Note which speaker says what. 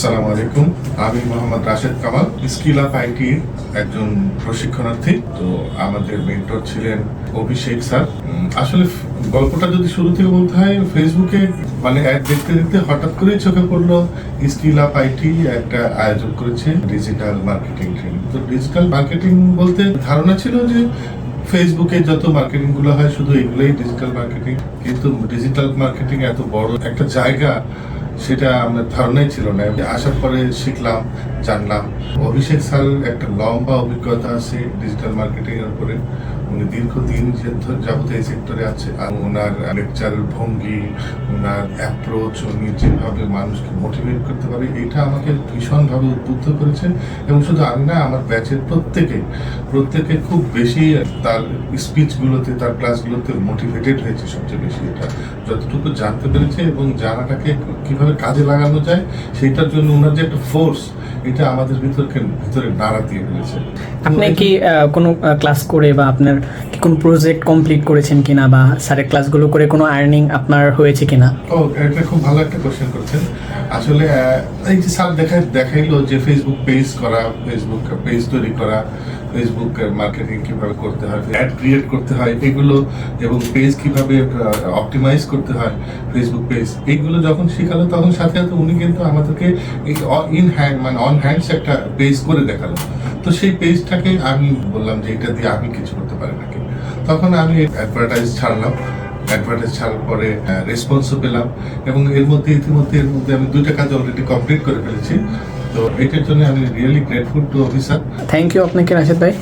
Speaker 1: আসসালামু আলাইকুম। আমি Mohammad Rashed Kamal skill up IT একজন প্রশিক্ষণার্থী। তো আমাদের মেন্টর ছিলেন অভিষেক স্যার। আসলে গল্পটা যদি শুরু থেকে বলতে হয় ফেসবুকে মানে অ্যাড দেখতে দেখতে হঠাৎ করেই চোখে পড়ল স্কিল আপ আইটি একটা আয়োজন করেছে ডিজিটাল মার্কেটিং ট্রেনিং তো ডিজিটাল মার্কেটিং বলতে ধারণা ছিল যে ফেসবুকে যত মার্কেটিংগুলো হয়, শুধু এগুলোই ডিজিটাল মার্কেটিং কিন্তু ডিজিটাল মার্কেটিং এত বড় একটা জায়গা সেটা আমার ধারণাই ছিল না। আমি আসার পরে শিখলাম, জানলাম। অভিষেক স্যার একটা লম্বা অভিজ্ঞতা আছে ডিজিটাল মার্কেটিং এর উপরে। উনি দীর্ঘদিন যে- যাবত এই সেক্টরে আছে আর ওনার লেকচারের ভঙ্গি, ওনার অ্যাপ্রোচ উনি যেভাবে মানুষকে মোটিভেট করতে পারে, এটা আমাকে ভীষণভাবে উদ্বুদ্ধ করেছে। এবং শুধু আমি না, আমার ব্যাচের প্রত্যেকে প্রত্যেকে খুব বেশি তার স্পিচগুলোতে তার ক্লাসগুলোতে মোটিভেটেড হয়েছে সবচেয়ে বেশি এটা। যতটুকু জানতে পেরেছে এবং জানাটাকে কীভাবে কাজে লাগানো যায় সেটার জন্য ওনার যে একটা ফোর্স এটা আমাদের ভিতরকে ভিতরে নাড়া দিয়ে ফেলেছে
Speaker 2: আপনি কি কোনো ক্লাস করে বা আপনার কি কোনো প্রজেক্ট কমপ্লিট করেছেন কিনা বা স্যারের ক্লাসগুলো করে কোনো আর্নিং আপনার হয়েছে কিনা?
Speaker 1: ও এটা খুব ভালো একটা কোশ্চেন করছেন। আসলে এই যে স্যার দেখাই দেখাইলো যে ফেসবুক পেজ করা ফেসবুক পেজ তৈরি করা ফেসবুক মার্কেটিং কীভাবে করতে হয় অ্যাড ক্রিয়েট করতে হয়, এগুলো এবং পেজ কীভাবে অপটিমাইজ করতে হয় ফেসবুক পেজ এইগুলো যখন শেখালো তখন সাথে সাথে উনি কিন্তু আমাদেরকে ইন হ্যান্ড মানে অন হ্যান্ডস একটা পেজ করে দেখাল। তো সেই পেজটাকে আমি বললাম যে এটা দিয়ে আমি কিছু করতে পারি নাকি। তখন আমি অ্যাডভার্টাইজ ছাড়লাম অ্যাডভার্টাইজ ছাড়ার পরে রেসপন্সও পেলাম এবং এর মধ্যে ইতিমধ্যে, এর মধ্যে আমি দুইটা কাজ অলরেডি কমপ্লিট করে ফেলেছি। তো এটার জন্য আমি really grateful to officer
Speaker 2: thank you আপনাকে রাশেদ ভাই